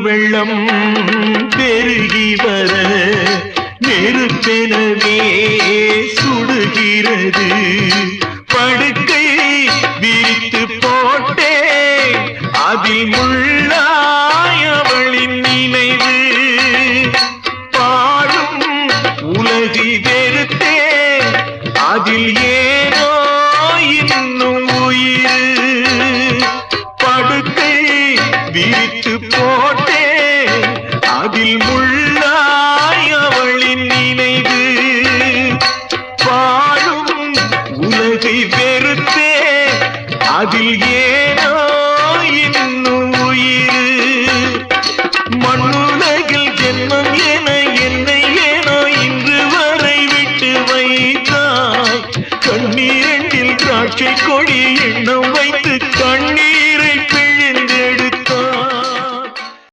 பெருவெள்ளம் பெருகி வர நெருப்பெனவே சுடுகிறது. படுக்கை விரித்து போட்டே அதிமுள்ளாயவளின் நினைவு. பாழும் உலகி வெறுத்தே அதில் ஏனோ இன்னும் உயிர். படுக்கை விரி உள்ளாயவளின் நினைவு. வாழும் உலகை வெறுத்தே அதில் ஏனோ இன்னும் உயிர். மண்ணுலகில் ஜென்மம் என என்னை ஏனோ இன்று வரை விட்டு வைத்தாய். கண்ணீரண்டில் திராட்சை கொடி எண்ணம் வைத்து கண்ணீர்